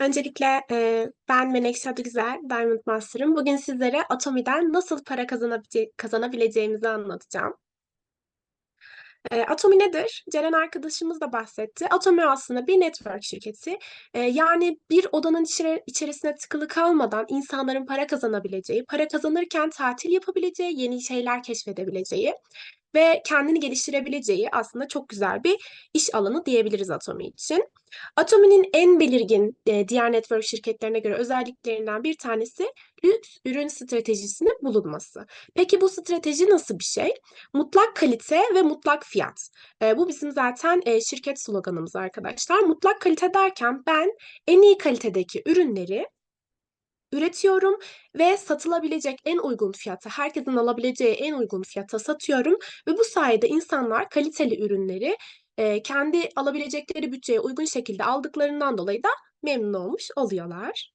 Öncelikle e, ben Menekşe Adıgüzel, Diamond Master'ım. Bugün sizlere Atomi'den nasıl para kazanabilece- kazanabileceğimizi anlatacağım. E, Atomi nedir? Ceren arkadaşımız da bahsetti. Atomi aslında bir network şirketi. E, yani bir odanın içeri- içerisine tıkılı kalmadan insanların para kazanabileceği, para kazanırken tatil yapabileceği, yeni şeyler keşfedebileceği ve kendini geliştirebileceği aslında çok güzel bir iş alanı diyebiliriz Atomi için. Atomi'nin en belirgin e, diğer network şirketlerine göre özelliklerinden bir tanesi lüks ürün stratejisinin bulunması. Peki bu strateji nasıl bir şey? Mutlak kalite ve mutlak fiyat. E, bu bizim zaten e, şirket sloganımız arkadaşlar. Mutlak kalite derken ben en iyi kalitedeki ürünleri üretiyorum ve satılabilecek en uygun fiyata, herkesin alabileceği en uygun fiyata satıyorum ve bu sayede insanlar kaliteli ürünleri e, kendi alabilecekleri bütçeye uygun şekilde aldıklarından dolayı da memnun olmuş oluyorlar.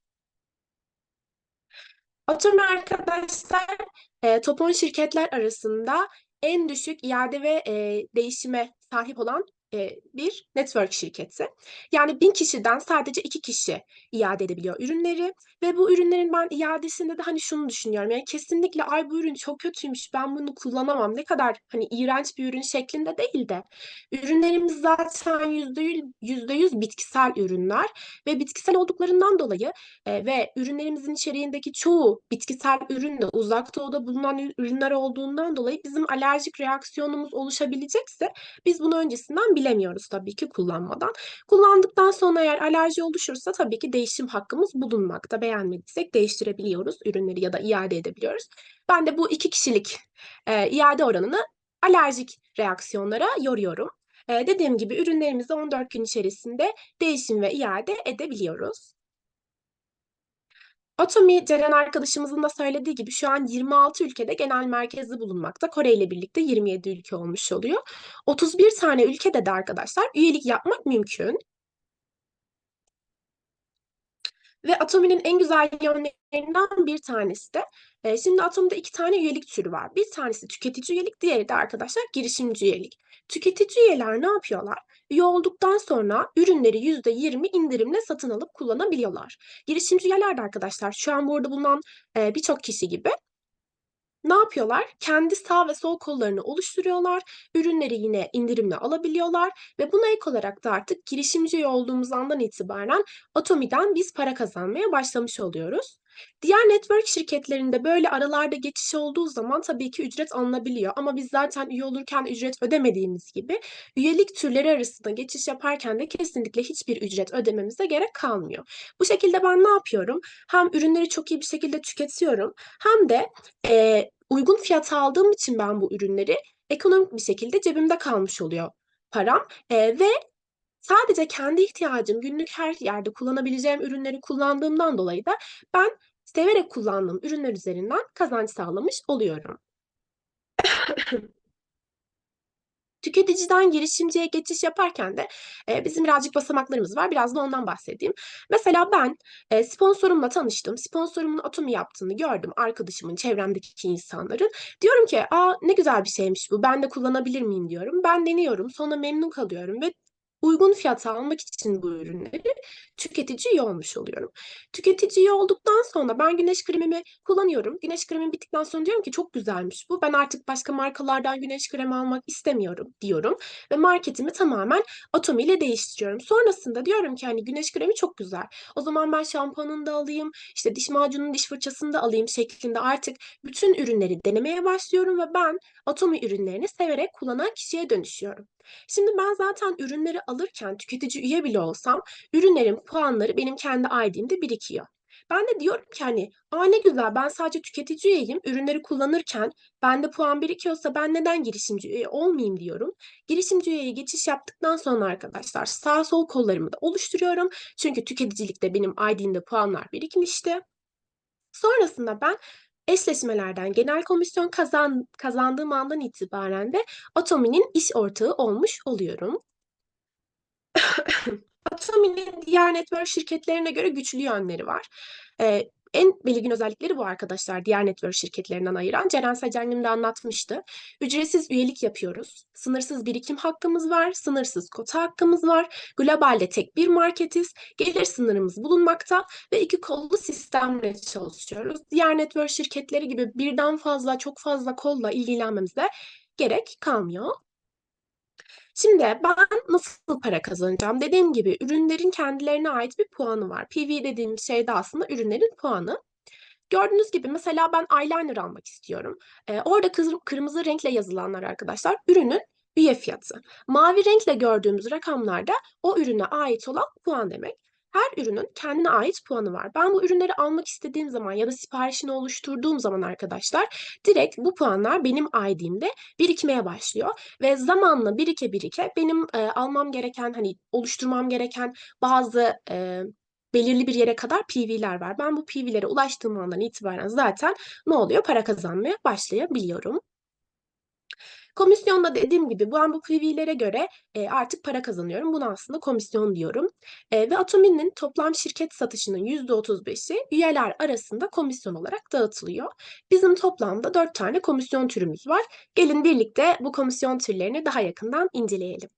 Otomi arkadaşlar e, top 10 şirketler arasında en düşük iade ve e, değişime sahip olan bir network şirketi. Yani bin kişiden sadece iki kişi iade edebiliyor ürünleri ve bu ürünlerin ben iadesinde de hani şunu düşünüyorum. Yani kesinlikle ay bu ürün çok kötüymüş ben bunu kullanamam ne kadar hani iğrenç bir ürün şeklinde değil de ürünlerimiz zaten yüzde yüz, bitkisel ürünler ve bitkisel olduklarından dolayı e, ve ürünlerimizin içeriğindeki çoğu bitkisel ürün de uzak doğuda bulunan ürünler olduğundan dolayı bizim alerjik reaksiyonumuz oluşabilecekse biz bunu öncesinden bilemiyoruz tabii ki kullanmadan. Kullandıktan sonra eğer alerji oluşursa tabii ki değişim hakkımız bulunmakta. Beğenmediysek değiştirebiliyoruz ürünleri ya da iade edebiliyoruz. Ben de bu iki kişilik e, iade oranını alerjik reaksiyonlara yoruyorum. E, dediğim gibi ürünlerimizi 14 gün içerisinde değişim ve iade edebiliyoruz. Atomi, Ceren arkadaşımızın da söylediği gibi şu an 26 ülkede genel merkezi bulunmakta. Kore ile birlikte 27 ülke olmuş oluyor. 31 tane ülkede de arkadaşlar üyelik yapmak mümkün. Ve Atomi'nin en güzel yönlerinden bir tanesi de e, şimdi Atomi'de iki tane üyelik türü var. Bir tanesi tüketici üyelik, diğeri de arkadaşlar girişimci üyelik. Tüketici üyeler ne yapıyorlar? Üye sonra ürünleri %20 indirimle satın alıp kullanabiliyorlar. Girişimci üyeler de arkadaşlar şu an burada bulunan e, birçok kişi gibi ne yapıyorlar? Kendi sağ ve sol kollarını oluşturuyorlar. Ürünleri yine indirimle alabiliyorlar ve buna ek olarak da artık girişimci olduğumuz andan itibaren Atomi'den biz para kazanmaya başlamış oluyoruz. Diğer network şirketlerinde böyle aralarda geçiş olduğu zaman tabii ki ücret alınabiliyor. Ama biz zaten üye olurken ücret ödemediğimiz gibi üyelik türleri arasında geçiş yaparken de kesinlikle hiçbir ücret ödememize gerek kalmıyor. Bu şekilde ben ne yapıyorum? Hem ürünleri çok iyi bir şekilde tüketiyorum hem de e, uygun fiyata aldığım için ben bu ürünleri ekonomik bir şekilde cebimde kalmış oluyor param e, ve sadece kendi ihtiyacım günlük her yerde kullanabileceğim ürünleri kullandığımdan dolayı da ben severek kullandığım ürünler üzerinden kazanç sağlamış oluyorum. Tüketiciden girişimciye geçiş yaparken de e, bizim birazcık basamaklarımız var. Biraz da ondan bahsedeyim. Mesela ben e, sponsorumla tanıştım. Sponsorumun Atomi yaptığını gördüm. Arkadaşımın, çevremdeki insanların. Diyorum ki, aa ne güzel bir şeymiş bu. Ben de kullanabilir miyim diyorum. Ben deniyorum. Sonra memnun kalıyorum ve uygun fiyata almak için bu ürünleri tüketici olmuş oluyorum. Tüketici olduktan sonra ben güneş kremimi kullanıyorum. Güneş kremim bittikten sonra diyorum ki çok güzelmiş bu. Ben artık başka markalardan güneş kremi almak istemiyorum diyorum ve marketimi tamamen Atomi ile değiştiriyorum. Sonrasında diyorum ki hani güneş kremi çok güzel. O zaman ben şampuanını da alayım, işte diş macununu, diş fırçasını da alayım şeklinde artık bütün ürünleri denemeye başlıyorum ve ben Atomi ürünlerini severek kullanan kişiye dönüşüyorum. Şimdi ben zaten ürünleri alırken tüketici üye bile olsam ürünlerin puanları benim kendi ID'mde birikiyor. Ben de diyorum ki hani aa ne güzel ben sadece tüketici üyeyim. Ürünleri kullanırken bende puan birikiyorsa ben neden girişimci üye olmayayım diyorum. Girişimci üyeye geçiş yaptıktan sonra arkadaşlar sağ sol kollarımı da oluşturuyorum. Çünkü tüketicilikte benim ID'mde puanlar birikmişti. Sonrasında ben eşleşmelerden genel komisyon kazan, kazandığım andan itibaren de Atomi'nin iş ortağı olmuş oluyorum. Atomi'nin diğer network şirketlerine göre güçlü yönleri var. Ee, en belirgin özellikleri bu arkadaşlar. Diğer network şirketlerinden ayıran. Ceren Secenlim de anlatmıştı. Ücretsiz üyelik yapıyoruz. Sınırsız birikim hakkımız var. Sınırsız kota hakkımız var. Globalde tek bir marketiz. Gelir sınırımız bulunmakta ve iki kollu sistemle çalışıyoruz. Diğer network şirketleri gibi birden fazla, çok fazla kolla ilgilenmemize gerek kalmıyor. Şimdi ben nasıl para kazanacağım? Dediğim gibi ürünlerin kendilerine ait bir puanı var. PV dediğim şey de aslında ürünlerin puanı. Gördüğünüz gibi mesela ben eyeliner almak istiyorum. Ee, orada kırmızı renkle yazılanlar arkadaşlar ürünün üye fiyatı. Mavi renkle gördüğümüz rakamlar da o ürüne ait olan puan demek. Her ürünün kendine ait puanı var. Ben bu ürünleri almak istediğim zaman ya da siparişini oluşturduğum zaman arkadaşlar direkt bu puanlar benim ID'imde birikmeye başlıyor ve zamanla birike birike benim e, almam gereken hani oluşturmam gereken bazı e, belirli bir yere kadar PV'ler var. Ben bu PV'lere ulaştığım andan itibaren zaten ne oluyor? Para kazanmaya başlayabiliyorum. Komisyonda dediğim gibi ben bu PV'lere göre e, artık para kazanıyorum. Buna aslında komisyon diyorum. E, ve Atomi'nin toplam şirket satışının %35'i üyeler arasında komisyon olarak dağıtılıyor. Bizim toplamda 4 tane komisyon türümüz var. Gelin birlikte bu komisyon türlerini daha yakından inceleyelim.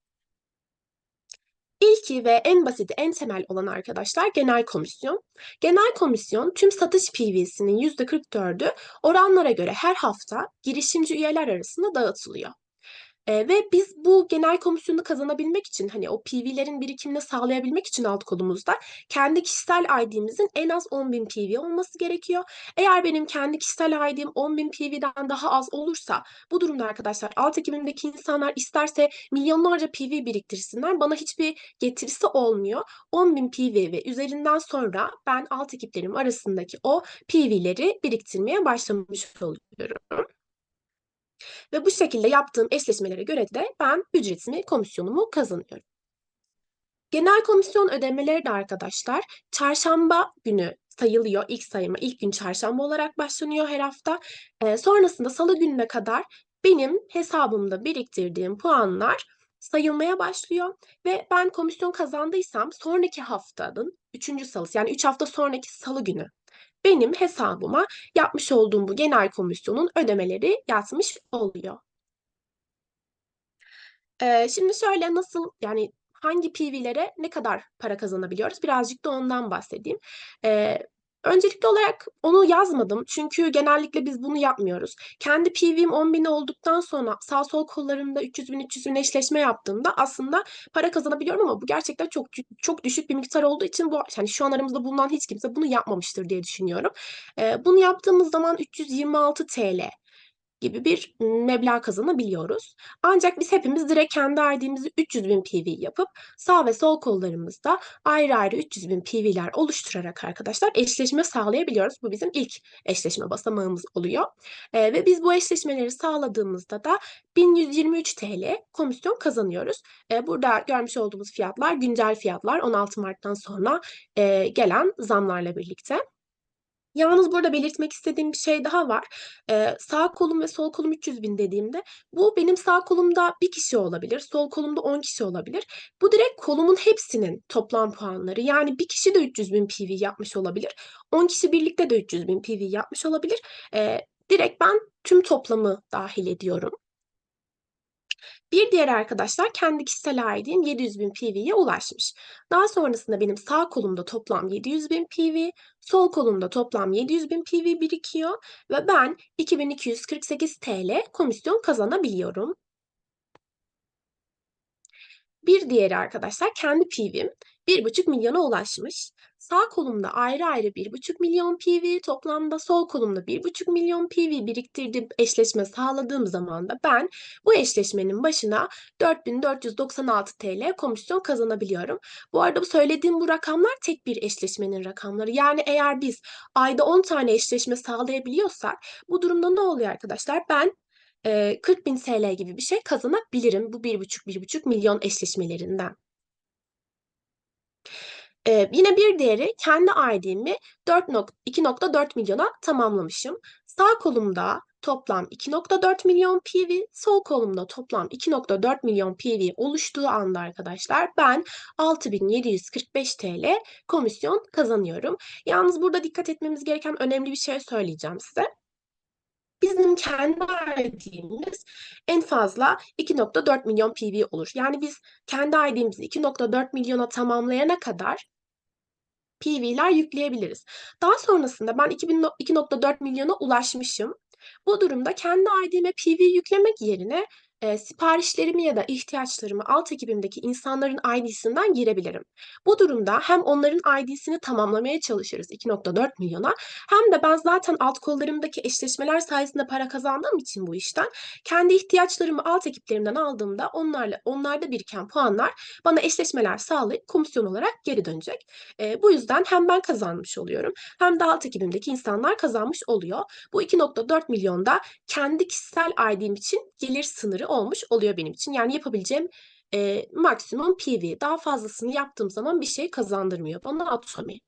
İlki ve en basiti, en temel olan arkadaşlar genel komisyon. Genel komisyon tüm satış PV'sinin %44'ü oranlara göre her hafta girişimci üyeler arasında dağıtılıyor. E, ve biz bu genel komisyonu kazanabilmek için hani o PV'lerin birikimini sağlayabilmek için alt kolumuzda kendi kişisel ID'mizin en az 10.000 PV olması gerekiyor. Eğer benim kendi kişisel ID'm 10.000 PV'den daha az olursa bu durumda arkadaşlar alt ekibimdeki insanlar isterse milyonlarca PV biriktirsinler bana hiçbir getirisi olmuyor. 10.000 PV ve üzerinden sonra ben alt ekiplerim arasındaki o PV'leri biriktirmeye başlamış oluyorum. Ve bu şekilde yaptığım eşleşmelere göre de ben ücretimi, komisyonumu kazanıyorum. Genel komisyon ödemeleri de arkadaşlar çarşamba günü sayılıyor. İlk sayıma ilk gün çarşamba olarak başlanıyor her hafta. Ee, sonrasında salı gününe kadar benim hesabımda biriktirdiğim puanlar sayılmaya başlıyor ve ben komisyon kazandıysam sonraki haftanın 3. salısı yani 3 hafta sonraki salı günü benim hesabıma yapmış olduğum bu genel komisyonun ödemeleri yatmış oluyor. Ee, şimdi şöyle nasıl yani hangi PV'lere ne kadar para kazanabiliyoruz? Birazcık da ondan bahsedeyim. Ee, öncelikli olarak onu yazmadım çünkü genellikle biz bunu yapmıyoruz. Kendi PV'm 10.000 olduktan sonra sağ sol kollarımda 300 bin 300 bin eşleşme yaptığımda aslında para kazanabiliyorum ama bu gerçekten çok çok düşük bir miktar olduğu için bu yani şu an aramızda bulunan hiç kimse bunu yapmamıştır diye düşünüyorum. Ee, bunu yaptığımız zaman 326 TL gibi bir meblağ kazanabiliyoruz. Ancak biz hepimiz direkt kendi ID'mizi 300 bin PV yapıp sağ ve sol kollarımızda ayrı ayrı 300 bin PV'ler oluşturarak arkadaşlar eşleşme sağlayabiliyoruz. Bu bizim ilk eşleşme basamağımız oluyor. Ee, ve biz bu eşleşmeleri sağladığımızda da 1123 TL komisyon kazanıyoruz. Ee, burada görmüş olduğumuz fiyatlar güncel fiyatlar 16 Mart'tan sonra e, gelen zamlarla birlikte. Yalnız burada belirtmek istediğim bir şey daha var. Ee, sağ kolum ve sol kolum 300 bin dediğimde bu benim sağ kolumda bir kişi olabilir, sol kolumda 10 kişi olabilir. Bu direkt kolumun hepsinin toplam puanları. Yani bir kişi de 300 bin PV yapmış olabilir. 10 kişi birlikte de 300 bin PV yapmış olabilir. Ee, direkt ben tüm toplamı dahil ediyorum. Bir diğer arkadaşlar kendi kişisel ID'm 700 bin PV'ye ulaşmış. Daha sonrasında benim sağ kolumda toplam 700 bin PV, sol kolumda toplam 700 bin PV birikiyor ve ben 2248 TL komisyon kazanabiliyorum. Bir diğeri arkadaşlar kendi PV'm 1,5 milyona ulaşmış. Sağ kolumda ayrı ayrı 1,5 milyon PV, toplamda sol kolumda 1,5 milyon PV biriktirdiğim eşleşme sağladığım zaman da ben bu eşleşmenin başına 4496 TL komisyon kazanabiliyorum. Bu arada bu söylediğim bu rakamlar tek bir eşleşmenin rakamları. Yani eğer biz ayda 10 tane eşleşme sağlayabiliyorsak bu durumda ne oluyor arkadaşlar? Ben 40 bin TL gibi bir şey kazanabilirim bu 1,5-1,5 milyon eşleşmelerinden. Ee, yine bir diğeri kendi ID'mi 2.4 milyona tamamlamışım. Sağ kolumda toplam 2.4 milyon PV, sol kolumda toplam 2.4 milyon PV oluştuğu anda arkadaşlar ben 6745 TL komisyon kazanıyorum. Yalnız burada dikkat etmemiz gereken önemli bir şey söyleyeceğim size. Bizim kendi ID'miz en fazla 2.4 milyon PV olur. Yani biz kendi ID'mizi 2.4 milyona tamamlayana kadar PV'ler yükleyebiliriz. Daha sonrasında ben 2000 2.4 milyona ulaşmışım. Bu durumda kendi ID'me PV yüklemek yerine e, siparişlerimi ya da ihtiyaçlarımı alt ekibimdeki insanların ID'sinden girebilirim. Bu durumda hem onların ID'sini tamamlamaya çalışırız 2.4 milyona hem de ben zaten alt kollarımdaki eşleşmeler sayesinde para kazandığım için bu işten kendi ihtiyaçlarımı alt ekiplerimden aldığımda onlarla onlarda biriken puanlar bana eşleşmeler sağlayıp komisyon olarak geri dönecek. E, bu yüzden hem ben kazanmış oluyorum hem de alt ekibimdeki insanlar kazanmış oluyor. Bu 2.4 milyonda kendi kişisel ID'm için gelir sınırı olmuş oluyor benim için. Yani yapabileceğim e, maksimum PV. Daha fazlasını yaptığım zaman bir şey kazandırmıyor bana Atomi.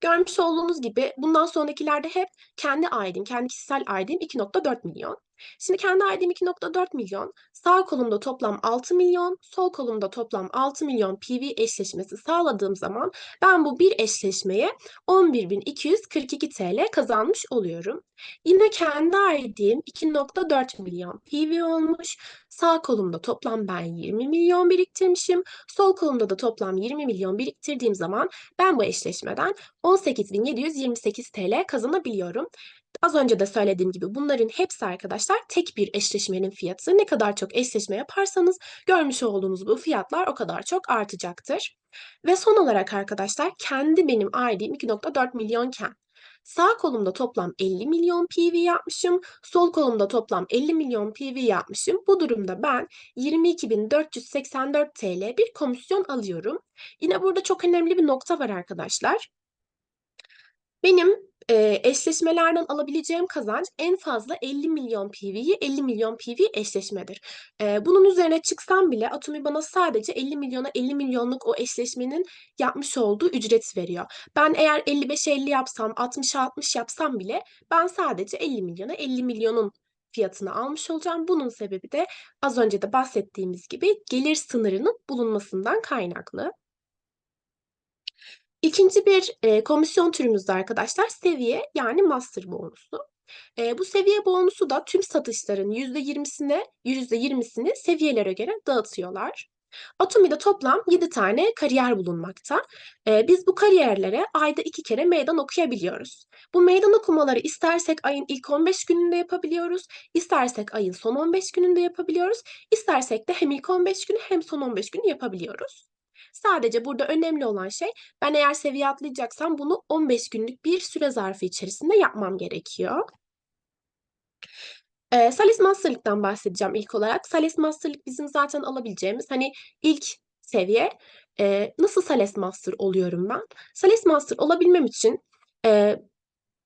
Görmüş olduğunuz gibi bundan sonrakilerde hep kendi ID'm, kendi kişisel ID'm 2.4 milyon. Şimdi kendi ID'm 2.4 milyon. Sağ kolumda toplam 6 milyon, sol kolumda toplam 6 milyon PV eşleşmesi sağladığım zaman ben bu bir eşleşmeye 11.242 TL kazanmış oluyorum. Yine kendi ID'm 2.4 milyon PV olmuş. Sağ kolumda toplam ben 20 milyon biriktirmişim. Sol kolumda da toplam 20 milyon biriktirdiğim zaman ben bu eşleşmeden 18.728 TL kazanabiliyorum. Az önce de söylediğim gibi bunların hepsi arkadaşlar tek bir eşleşmenin fiyatı. Ne kadar çok eşleşme yaparsanız görmüş olduğunuz bu fiyatlar o kadar çok artacaktır. Ve son olarak arkadaşlar kendi benim ID'm 2.4 milyonken Sağ kolumda toplam 50 milyon PV yapmışım. Sol kolumda toplam 50 milyon PV yapmışım. Bu durumda ben 22.484 TL bir komisyon alıyorum. Yine burada çok önemli bir nokta var arkadaşlar. Benim eşleşmelerden alabileceğim kazanç en fazla 50 milyon PV'yi 50 milyon PV eşleşmedir. E, bunun üzerine çıksam bile Atomi bana sadece 50 milyona 50 milyonluk o eşleşmenin yapmış olduğu ücret veriyor. Ben eğer 55-50 yapsam 60-60 yapsam bile ben sadece 50 milyona 50 milyonun fiyatını almış olacağım. Bunun sebebi de az önce de bahsettiğimiz gibi gelir sınırının bulunmasından kaynaklı. İkinci bir e, komisyon türümüz de arkadaşlar seviye yani master bonusu. E, bu seviye bonusu da tüm satışların %20'sine %20'sini seviyelere göre dağıtıyorlar. Atomi'de toplam 7 tane kariyer bulunmakta. Ee, biz bu kariyerlere ayda 2 kere meydan okuyabiliyoruz. Bu meydan okumaları istersek ayın ilk 15 gününde yapabiliyoruz, istersek ayın son 15 gününde yapabiliyoruz, istersek de hem ilk 15 gün hem son 15 gün yapabiliyoruz. Sadece burada önemli olan şey ben eğer seviye atlayacaksam bunu 15 günlük bir süre zarfı içerisinde yapmam gerekiyor. Ee, Sales Master'lıktan bahsedeceğim ilk olarak. Sales Master'lık bizim zaten alabileceğimiz hani ilk seviye. Ee, nasıl Sales Master oluyorum ben? Sales Master olabilmem için e,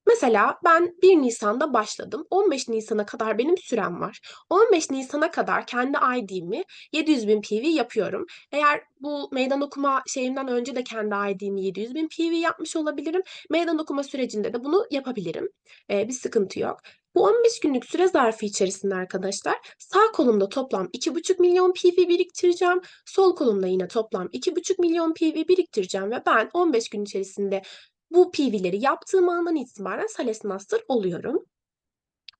Mesela ben 1 Nisan'da başladım. 15 Nisan'a kadar benim sürem var. 15 Nisan'a kadar kendi ID'mi 700 bin PV yapıyorum. Eğer bu meydan okuma şeyinden önce de kendi ID'mi 700 bin PV yapmış olabilirim. Meydan okuma sürecinde de bunu yapabilirim. Ee, bir sıkıntı yok. Bu 15 günlük süre zarfı içerisinde arkadaşlar sağ kolumda toplam 2,5 milyon PV biriktireceğim. Sol kolumda yine toplam 2,5 milyon PV biriktireceğim ve ben 15 gün içerisinde bu PV'leri yaptığım andan itibaren Sales Master oluyorum.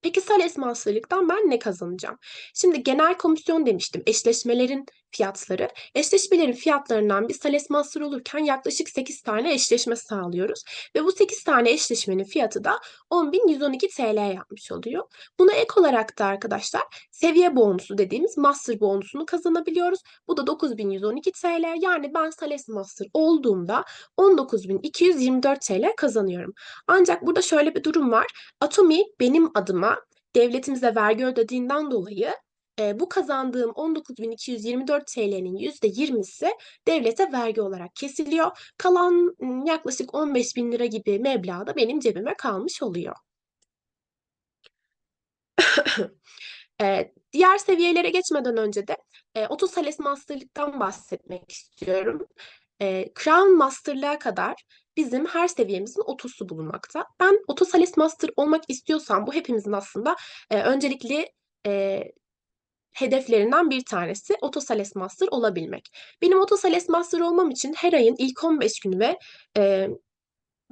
Peki Sales Master'lıktan ben ne kazanacağım? Şimdi genel komisyon demiştim. Eşleşmelerin fiyatları. Eşleşmelerin fiyatlarından bir Sales Master olurken yaklaşık 8 tane eşleşme sağlıyoruz. Ve bu 8 tane eşleşmenin fiyatı da 10.112 TL yapmış oluyor. Buna ek olarak da arkadaşlar seviye bonusu dediğimiz Master bonusunu kazanabiliyoruz. Bu da 9.112 TL. Yani ben Sales Master olduğumda 19.224 TL kazanıyorum. Ancak burada şöyle bir durum var. Atomi benim adıma devletimize vergi ödediğinden dolayı e, bu kazandığım 19.224 TL'nin %20'si devlete vergi olarak kesiliyor. Kalan yaklaşık 15 bin lira gibi meblağ da benim cebime kalmış oluyor. e, diğer seviyelere geçmeden önce de e, Otosales Master'lıktan bahsetmek istiyorum. e, Crown Master'lığa kadar bizim her seviyemizin otosu bulunmakta. Ben Otosales Master olmak istiyorsam bu hepimizin aslında e, öncelikli e, hedeflerinden bir tanesi Otosales Master olabilmek. Benim Otosales Master olmam için her ayın ilk 15 günü ve e,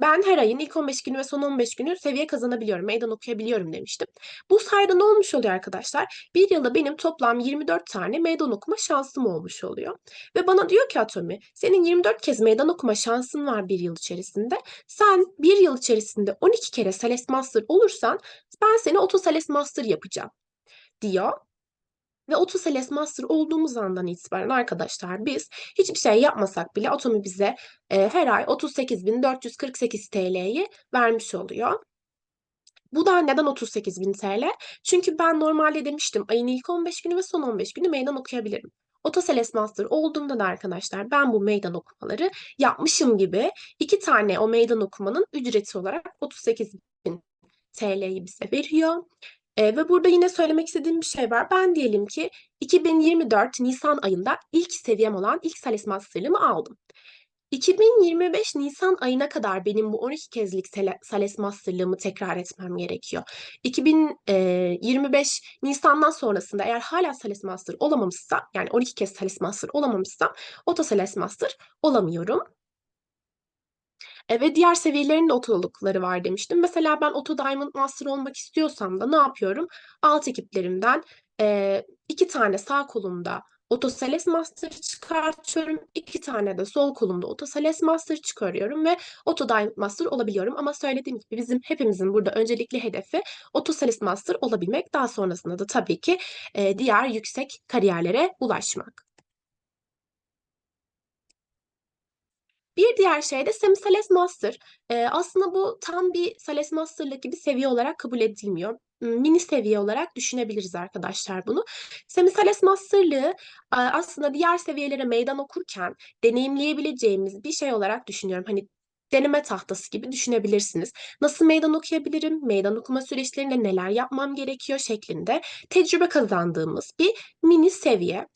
ben her ayın ilk 15 günü ve son 15 günü seviye kazanabiliyorum, meydan okuyabiliyorum demiştim. Bu sayede ne olmuş oluyor arkadaşlar? Bir yılda benim toplam 24 tane meydan okuma şansım olmuş oluyor. Ve bana diyor ki Atomi, senin 24 kez meydan okuma şansın var bir yıl içerisinde. Sen bir yıl içerisinde 12 kere Sales Master olursan ben seni Auto Sales Master yapacağım diyor. Ve Autosales Master olduğumuz andan itibaren arkadaşlar biz hiçbir şey yapmasak bile Atomi bize e, her ay 38.448 TL'yi vermiş oluyor. Bu da neden 38.000 TL? Çünkü ben normalde demiştim ayın ilk 15 günü ve son 15 günü meydan okuyabilirim. Otosales Master olduğumda da arkadaşlar ben bu meydan okumaları yapmışım gibi iki tane o meydan okumanın ücreti olarak 38.000 TL'yi bize veriyor. E, ve burada yine söylemek istediğim bir şey var. Ben diyelim ki 2024 Nisan ayında ilk seviyem olan ilk Sales Master'lığımı aldım. 2025 Nisan ayına kadar benim bu 12 kezlik Sales Master'lığımı tekrar etmem gerekiyor. 2025 Nisan'dan sonrasında eğer hala Sales Master olamamışsam, yani 12 kez Sales Master olamamışsam, Auto Sales Master olamıyorum. E, ve diğer seviyelerin de otolukları var demiştim. Mesela ben Auto Diamond Master olmak istiyorsam da ne yapıyorum? Alt ekiplerimden e, iki tane sağ kolumda Otosales Master çıkartıyorum. iki tane de sol kolumda Otosales Master çıkarıyorum ve Auto Diamond Master olabiliyorum. Ama söylediğim gibi bizim hepimizin burada öncelikli hedefi Otosales Master olabilmek. Daha sonrasında da tabii ki e, diğer yüksek kariyerlere ulaşmak. Bir diğer şey de Semi-Sales Master. Ee, aslında bu tam bir Sales Master'lık gibi seviye olarak kabul edilmiyor. Mini seviye olarak düşünebiliriz arkadaşlar bunu. Semi-Sales Master'lığı aslında diğer seviyelere meydan okurken deneyimleyebileceğimiz bir şey olarak düşünüyorum. Hani deneme tahtası gibi düşünebilirsiniz. Nasıl meydan okuyabilirim? Meydan okuma süreçlerinde neler yapmam gerekiyor şeklinde tecrübe kazandığımız bir mini seviye.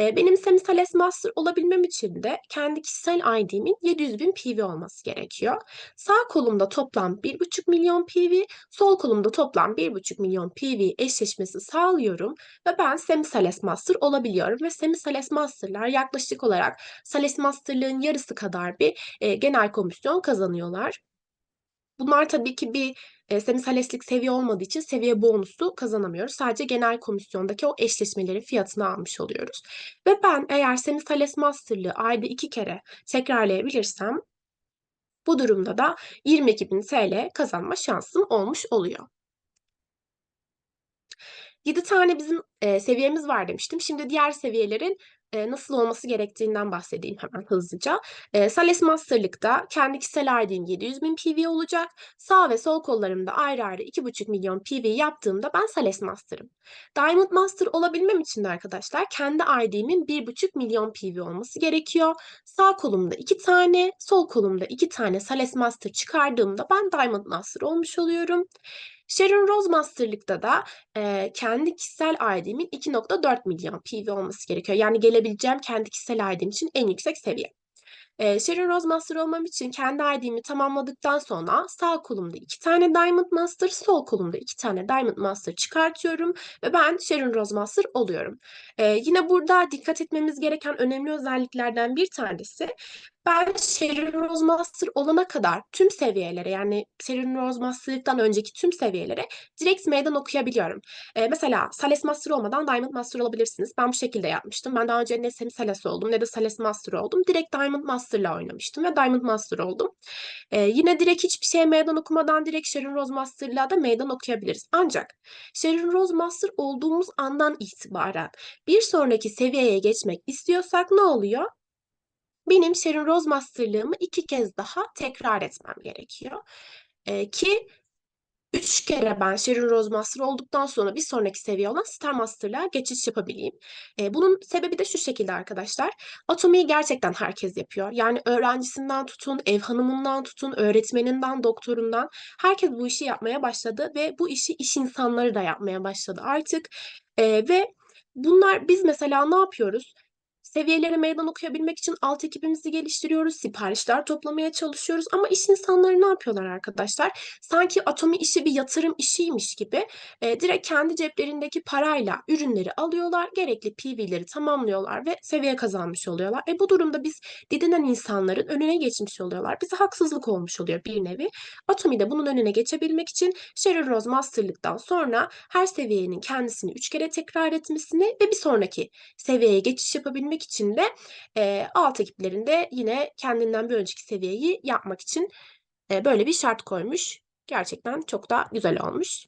E, benim Semisales Master olabilmem için de kendi kişisel ID'min 700 bin PV olması gerekiyor. Sağ kolumda toplam 1,5 milyon PV, sol kolumda toplam 1,5 milyon PV eşleşmesi sağlıyorum ve ben Semisales Master olabiliyorum ve Semisales Master'lar yaklaşık olarak Sales Master'lığın yarısı kadar bir e, genel komisyon kazanıyorlar. Bunlar tabii ki bir e, semisaleslik seviye olmadığı için seviye bonusu kazanamıyoruz. Sadece genel komisyondaki o eşleşmelerin fiyatını almış oluyoruz. Ve ben eğer semisales masterlığı ayda iki kere tekrarlayabilirsem bu durumda da 22.000 TL kazanma şansım olmuş oluyor. 7 tane bizim e, seviyemiz var demiştim. Şimdi diğer seviyelerin e, nasıl olması gerektiğinden bahsedeyim hemen hızlıca. E, Sales Master'lıkta kendi kişisel ID'm 700 bin PV olacak. Sağ ve sol kollarımda ayrı ayrı 2,5 milyon PV yaptığımda ben Sales Master'ım. Diamond Master olabilmem için de arkadaşlar kendi ID'min 1,5 milyon PV olması gerekiyor. Sağ kolumda 2 tane, sol kolumda 2 tane Sales Master çıkardığımda ben Diamond Master olmuş oluyorum. Sharon Rose Master'lıkta da e, kendi kişisel ID'min 2.4 milyon PV olması gerekiyor. Yani gelebileceğim kendi kişisel ID'm için en yüksek seviye. E, Sharon Rose Master olmam için kendi ID'mi tamamladıktan sonra sağ kolumda iki tane Diamond Master, sol kolumda iki tane Diamond Master çıkartıyorum ve ben Sharon Rose Master oluyorum. E, yine burada dikkat etmemiz gereken önemli özelliklerden bir tanesi ben Sheryl Rose olana kadar tüm seviyelere yani Sheryl Rose önceki tüm seviyelere direkt meydan okuyabiliyorum. Ee, mesela Sales Master olmadan Diamond Master olabilirsiniz. Ben bu şekilde yapmıştım. Ben daha önce ne Semi Sales oldum ne de Sales Master oldum. Direkt Diamond Master'la oynamıştım ve Diamond Master oldum. Ee, yine direkt hiçbir şeye meydan okumadan direkt Sheryl Rose da meydan okuyabiliriz. Ancak Sheryl Rose olduğumuz andan itibaren bir sonraki seviyeye geçmek istiyorsak ne oluyor? Benim Sharon Rose Master'lığımı iki kez daha tekrar etmem gerekiyor. Ee, ki üç kere ben Sharon Rose Master olduktan sonra bir sonraki seviye olan Star Master'lığa geçiş yapabileyim. Ee, bunun sebebi de şu şekilde arkadaşlar. Atomiyi gerçekten herkes yapıyor. Yani öğrencisinden tutun, ev hanımından tutun, öğretmeninden, doktorundan herkes bu işi yapmaya başladı ve bu işi iş insanları da yapmaya başladı artık. Ee, ve bunlar biz mesela ne yapıyoruz? Seviyelere meydan okuyabilmek için alt ekibimizi geliştiriyoruz, siparişler toplamaya çalışıyoruz ama iş insanları ne yapıyorlar arkadaşlar? Sanki Atomi işi bir yatırım işiymiş gibi e, direkt kendi ceplerindeki parayla ürünleri alıyorlar, gerekli PV'leri tamamlıyorlar ve seviye kazanmış oluyorlar. E bu durumda biz didinen insanların önüne geçmiş oluyorlar. Bize haksızlık olmuş oluyor bir nevi. Atomi de bunun önüne geçebilmek için Sheryl Rose Master'lıktan sonra her seviyenin kendisini üç kere tekrar etmesini ve bir sonraki seviyeye geçiş yapabilmek için de e, alt ekiplerinde yine kendinden bir önceki seviyeyi yapmak için e, böyle bir şart koymuş. Gerçekten çok da güzel olmuş.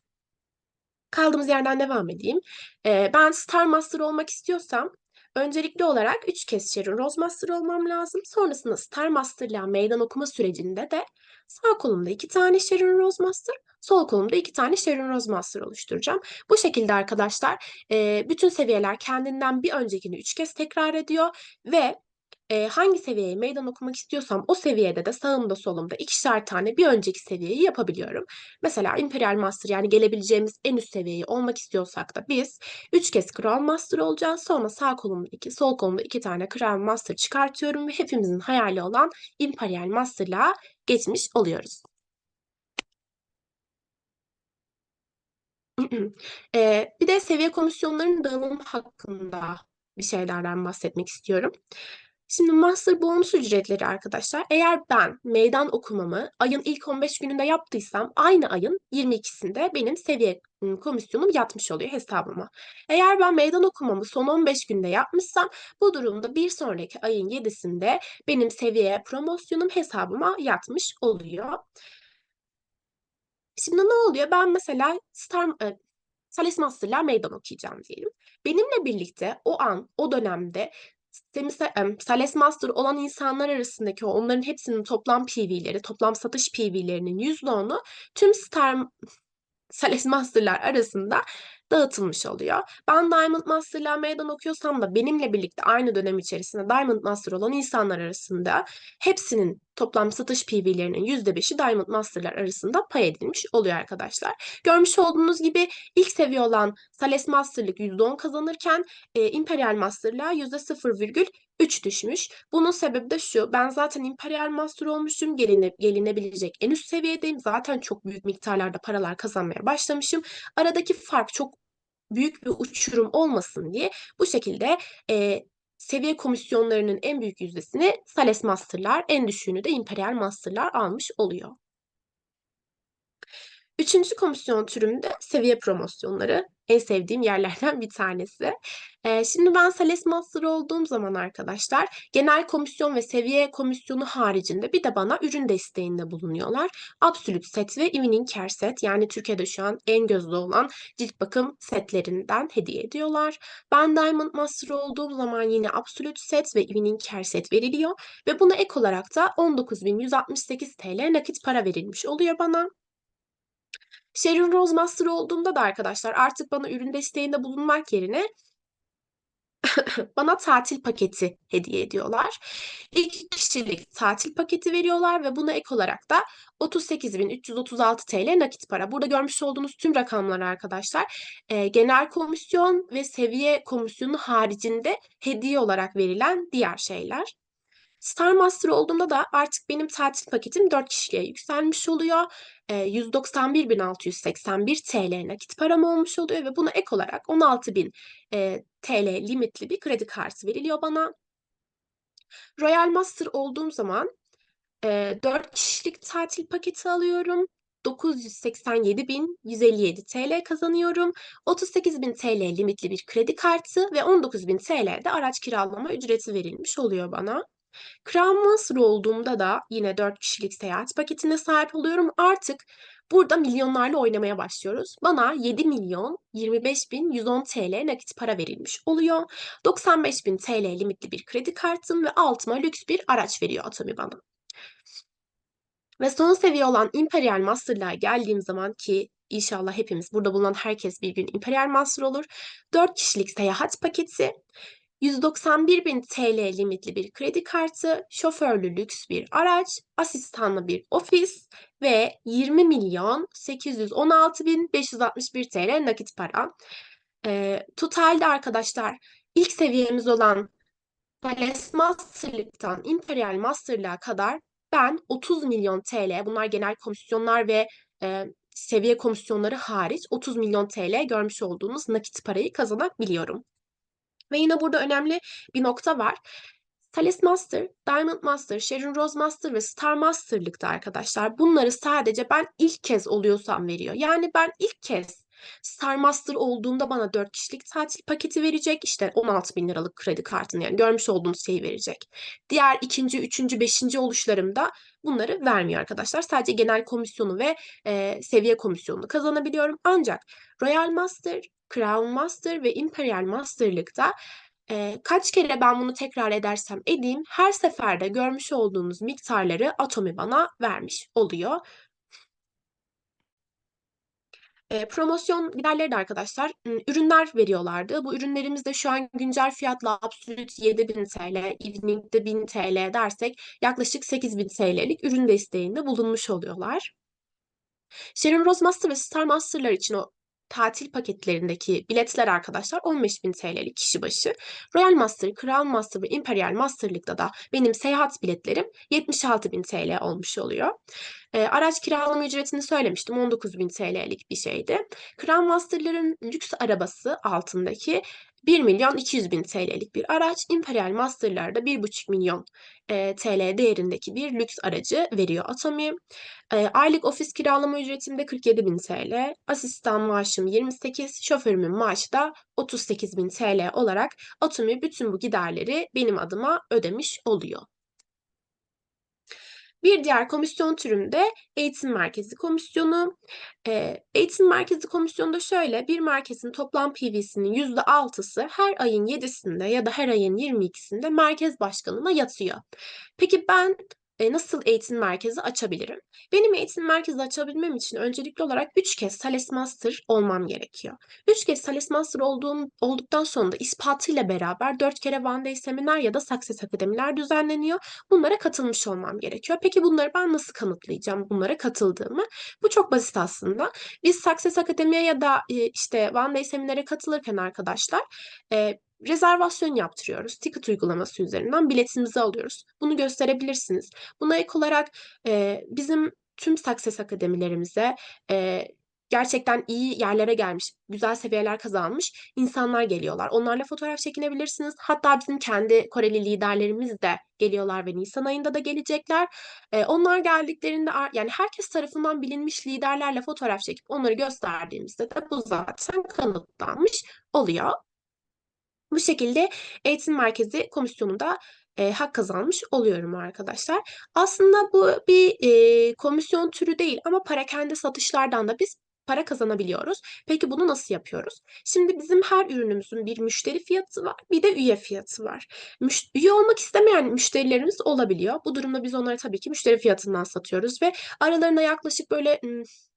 Kaldığımız yerden devam edeyim. E, ben Star Master olmak istiyorsam öncelikli olarak 3 kez Sharon Rose Master olmam lazım. Sonrasında Star Master'la meydan okuma sürecinde de sağ kolumda 2 tane Sharon Rose Master, sol kolumda 2 tane Sharon Rose Master oluşturacağım. Bu şekilde arkadaşlar bütün seviyeler kendinden bir öncekini 3 kez tekrar ediyor ve e, hangi seviyeye meydan okumak istiyorsam o seviyede de sağımda solumda ikişer tane bir önceki seviyeyi yapabiliyorum. Mesela Imperial Master yani gelebileceğimiz en üst seviyeyi olmak istiyorsak da biz 3 kez Crown Master olacağız. Sonra sağ kolumda 2, sol kolumda 2 tane Crown Master çıkartıyorum ve hepimizin hayali olan Imperial Master'la geçmiş oluyoruz. ee, bir de seviye komisyonlarının dağılımı hakkında bir şeylerden bahsetmek istiyorum. Şimdi master bonus ücretleri arkadaşlar. Eğer ben meydan okumamı ayın ilk 15 gününde yaptıysam aynı ayın 22'sinde benim seviye ıı, komisyonum yatmış oluyor hesabıma. Eğer ben meydan okumamı son 15 günde yapmışsam bu durumda bir sonraki ayın 7'sinde benim seviye promosyonum hesabıma yatmış oluyor. Şimdi ne oluyor? Ben mesela Star, e, Sales Master'la meydan okuyacağım diyelim. Benimle birlikte o an, o dönemde Sales Master olan insanlar arasındaki onların hepsinin toplam PV'leri, toplam satış PV'lerinin %10'u tüm Star Sales Master'lar arasında dağıtılmış oluyor. Ben Diamond Master'la meydan okuyorsam da benimle birlikte aynı dönem içerisinde Diamond Master olan insanlar arasında hepsinin toplam satış PV'lerinin %5'i Diamond Master'lar arasında pay edilmiş oluyor arkadaşlar. Görmüş olduğunuz gibi ilk seviye olan Sales Master'lık %10 kazanırken e, Imperial Master'la %0,3 düşmüş. Bunun sebebi de şu. Ben zaten Imperial Master olmuşum. Geline, gelinebilecek en üst seviyedeyim. Zaten çok büyük miktarlarda paralar kazanmaya başlamışım. Aradaki fark çok büyük bir uçurum olmasın diye bu şekilde e, seviye komisyonlarının en büyük yüzdesini Sales Master'lar, en düşüğünü de Imperial Master'lar almış oluyor. Üçüncü komisyon türümde seviye promosyonları. En sevdiğim yerlerden bir tanesi. Ee, şimdi ben Sales Master olduğum zaman arkadaşlar genel komisyon ve seviye komisyonu haricinde bir de bana ürün desteğinde bulunuyorlar. Absolute Set ve Evening Care Set yani Türkiye'de şu an en gözde olan cilt bakım setlerinden hediye ediyorlar. Ben Diamond Master olduğum zaman yine Absolute Set ve Evening Care Set veriliyor ve buna ek olarak da 19.168 TL nakit para verilmiş oluyor bana. Sheryl Rose Master olduğumda da arkadaşlar artık bana ürün desteğinde bulunmak yerine bana tatil paketi hediye ediyorlar. İki kişilik tatil paketi veriyorlar ve buna ek olarak da 38.336 TL nakit para. Burada görmüş olduğunuz tüm rakamlar arkadaşlar e, genel komisyon ve seviye komisyonu haricinde hediye olarak verilen diğer şeyler. Star Master olduğumda da artık benim tatil paketim 4 kişiye yükselmiş oluyor. E, 191.681 TL nakit param olmuş oluyor ve buna ek olarak 16.000 e, TL limitli bir kredi kartı veriliyor bana. Royal Master olduğum zaman e, 4 kişilik tatil paketi alıyorum. 987.157 TL kazanıyorum. 38.000 TL limitli bir kredi kartı ve 19.000 TL de araç kiralama ücreti verilmiş oluyor bana. Crown Master olduğumda da yine 4 kişilik seyahat paketine sahip oluyorum. Artık burada milyonlarla oynamaya başlıyoruz. Bana 7 milyon 25 bin 110 TL nakit para verilmiş oluyor. 95 bin TL limitli bir kredi kartım ve altıma lüks bir araç veriyor Atomi bana. Ve son seviye olan Imperial Master'lığa geldiğim zaman ki inşallah hepimiz burada bulunan herkes bir gün Imperial Master olur. 4 kişilik seyahat paketi, 191 bin TL limitli bir kredi kartı, şoförlü lüks bir araç, asistanlı bir ofis ve 20 milyon 816 bin 561 TL nakit para. E, totalde arkadaşlar ilk seviyemiz olan Thales Master'lıktan Imperial Master'lığa kadar ben 30 milyon TL, bunlar genel komisyonlar ve e, seviye komisyonları hariç 30 milyon TL görmüş olduğunuz nakit parayı kazanabiliyorum. Ve yine burada önemli bir nokta var. Thales Master, Diamond Master, Sharon Rose Master ve Star Master'lıkta arkadaşlar. Bunları sadece ben ilk kez oluyorsam veriyor. Yani ben ilk kez Star Master olduğumda bana 4 kişilik tatil paketi verecek. İşte 16 bin liralık kredi kartını yani görmüş olduğumuz şeyi verecek. Diğer ikinci, üçüncü, beşinci oluşlarımda bunları vermiyor arkadaşlar. Sadece genel komisyonu ve e, seviye komisyonunu kazanabiliyorum. Ancak Royal Master, Crown Master ve Imperial Master'lıkta e, kaç kere ben bunu tekrar edersem edeyim her seferde görmüş olduğunuz miktarları Atomi bana vermiş oluyor. E, promosyon giderleri de arkadaşlar ürünler veriyorlardı. Bu ürünlerimiz de şu an güncel fiyatla Absolute 7000 TL, Evening'de 1000 TL dersek yaklaşık 8000 TL'lik ürün desteğinde bulunmuş oluyorlar. Sharon Rose Master ve Star Master'lar için o tatil paketlerindeki biletler arkadaşlar 15.000 TL'lik kişi başı. Royal Master, Crown Master ve Imperial Master'lıkta da benim seyahat biletlerim 76.000 TL olmuş oluyor. E, araç kiralama ücretini söylemiştim. 19.000 TL'lik bir şeydi. Crown Master'ların lüks arabası altındaki 1 milyon 200 bin TL'lik bir araç. Imperial Master'larda 1,5 milyon e, TL değerindeki bir lüks aracı veriyor Atomi. E, aylık ofis kiralama ücretim de 47 bin TL. Asistan maaşım 28, şoförümün maaşı da 38 bin TL olarak Atomi bütün bu giderleri benim adıma ödemiş oluyor. Bir diğer komisyon türünde eğitim merkezi komisyonu. E, eğitim merkezi komisyonu da şöyle, bir merkezin toplam PV'sinin %6'sı her ayın 7'sinde ya da her ayın 22'sinde merkez başkanına yatıyor. Peki ben e, nasıl eğitim merkezi açabilirim? Benim eğitim merkezi açabilmem için öncelikli olarak 3 kez Thales Master olmam gerekiyor. 3 kez Thales Master olduğum, olduktan sonra da ispatıyla beraber 4 kere One Day seminer ya da Success Akademiler düzenleniyor. Bunlara katılmış olmam gerekiyor. Peki bunları ben nasıl kanıtlayacağım bunlara katıldığımı? Bu çok basit aslında. Biz Success Akademiye ya da e, işte One Day seminere katılırken arkadaşlar e, rezervasyon yaptırıyoruz. Ticket uygulaması üzerinden biletimizi alıyoruz. Bunu gösterebilirsiniz. Buna ek olarak e, bizim tüm Success Akademilerimize e, gerçekten iyi yerlere gelmiş, güzel seviyeler kazanmış insanlar geliyorlar. Onlarla fotoğraf çekinebilirsiniz. Hatta bizim kendi Koreli liderlerimiz de geliyorlar ve Nisan ayında da gelecekler. Ee, onlar geldiklerinde yani herkes tarafından bilinmiş liderlerle fotoğraf çekip onları gösterdiğimizde de bu zaten kanıtlanmış oluyor. Bu şekilde eğitim merkezi komisyonunda e, hak kazanmış oluyorum arkadaşlar. Aslında bu bir e, komisyon türü değil ama parakende satışlardan da biz para kazanabiliyoruz. Peki bunu nasıl yapıyoruz? Şimdi bizim her ürünümüzün bir müşteri fiyatı var, bir de üye fiyatı var. Müş üye olmak istemeyen müşterilerimiz olabiliyor. Bu durumda biz onları tabii ki müşteri fiyatından satıyoruz ve aralarında yaklaşık böyle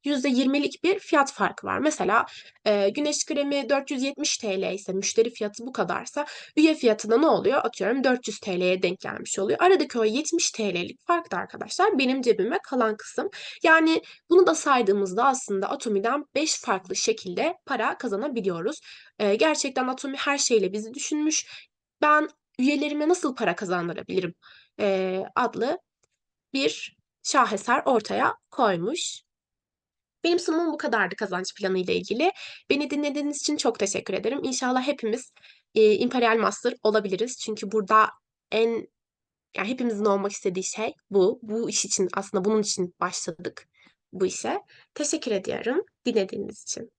%20'lik bir fiyat farkı var. Mesela e, güneş kremi 470 TL ise müşteri fiyatı bu kadarsa üye fiyatında ne oluyor? Atıyorum 400 TL'ye denk gelmiş oluyor. Aradaki o 70 TL'lik fark da arkadaşlar benim cebime kalan kısım. Yani bunu da saydığımızda aslında Atomi'den 5 farklı şekilde para kazanabiliyoruz. E, gerçekten Atomi her şeyle bizi düşünmüş. Ben üyelerime nasıl para kazandırabilirim e, adlı bir şaheser ortaya koymuş. Benim sunumum bu kadardı kazanç planı ile ilgili. Beni dinlediğiniz için çok teşekkür ederim. İnşallah hepimiz e, Imperial Master olabiliriz. Çünkü burada en yani hepimizin olmak istediği şey bu. Bu iş için aslında bunun için başladık bu işe. Teşekkür ediyorum dinlediğiniz için.